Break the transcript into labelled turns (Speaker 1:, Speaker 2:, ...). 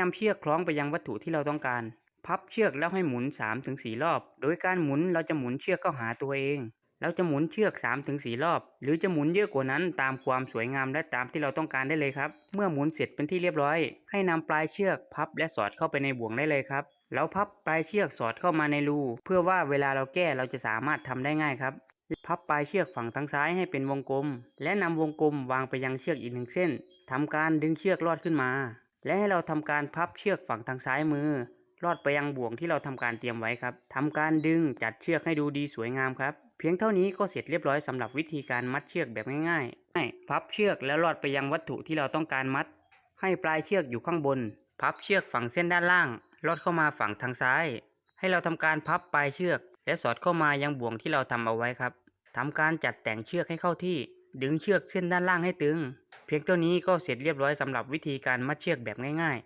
Speaker 1: นำเชือกคล้องไปยังวัตถุที่เราต้องการ พับเชือกแล้วให้หมุน 3-4 รอบ โดยการหมุนเราจะหมุนเชือกเข้าหาตัวเอง เราจะหมุนเชือก 3-4 รอบ หรือจะหมุนเยอะกว่านั้นตามความสวยงามและตามที่เราต้องการได้เลยครับ เมื่อหมุนเสร็จเป็นที่เรียบร้อย ให้นำปลายเชือกพับและสอดเข้าไปในบ่วงได้เลยครับแล้วพับปลายเชือกสอดเข้ามาในรู เพื่อว่าเวลาเราแก้เราจะสามารถทำได้ง่ายครับ พับปลายเชือกฝั่งทางซ้ายให้เป็นวงกลม และนำวงกลมวางไปยังเชือกอีกหนึ่งเส้นทำการดึงเชือกลอดขึ้นมา และให้เราทำการพับเชือกฝั่งทางซ้ายมือ ลอดไปยังบ่วงที่เราทำการเตรียมไว้ครับทำการดึงจัดเชือกให้ดูดีสวยงามครับ เพียงเท่านี้ก็เสร็จเรียบร้อยสำหรับวิธีการมัดเชือกแบบง่ายๆให้พับเชือกแล้วลอดไปยังวัตถุที่เราต้องการมัด ให้ปลายเชือกอยู่ข้างบน พับเชือกฝั่งเส้นด้านล่าง ลอดเข้ามาฝั่งทางซ้าย ให้เราทำการพับปลายเชือก และสอดเข้ามายังบ่วงที่เราทำเอาไว้ครับทำการจัดแต่งเชือกให้เข้าที่ ดึงเชือกเส้นด้านล่างให้ตึง เพียงเท่านี้ก็เสร็จเรียบร้อยสำหรับวิธีการมัดเชือกแบบง่าย